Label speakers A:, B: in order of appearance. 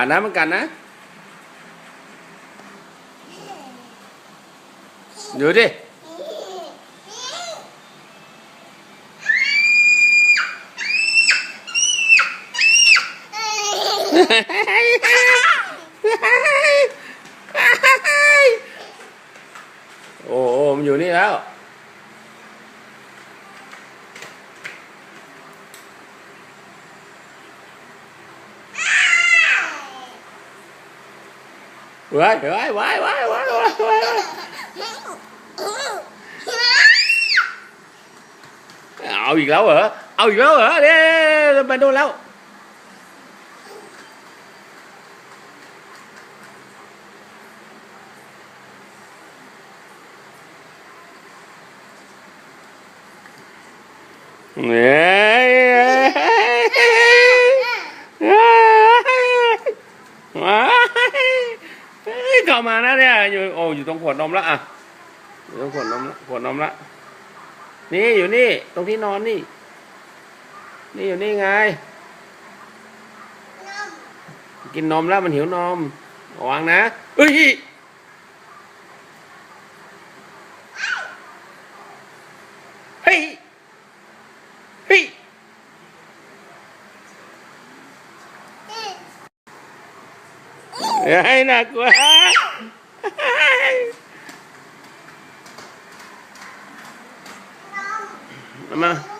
A: าดนะมันกัดนะดูดิโอ้โอ้มันอยู่นี่แล้ว Quái, quái, quái, quái, quái, quái, quái. Ao gì lâu hả? Ao gì lâu hả? Đi, mình đâu lâu. Yeah. ยเอาอีกล้วเหรอเอาอีกแล้วเหรอเด้ไปโดนแล้วเนี่ยเข้ามานะเนี่ยอยู่โอ้อยู่ตรงขวดนมละอะอยู่ตรงขวดนมละขวดนมละนี่อยู่นี่ ตรงที่นอนนี่ นี่อยู่นี่ไง กินนมแล้วมันหิวนมระวังนะเอ้ย Ay, nakuha. Mama.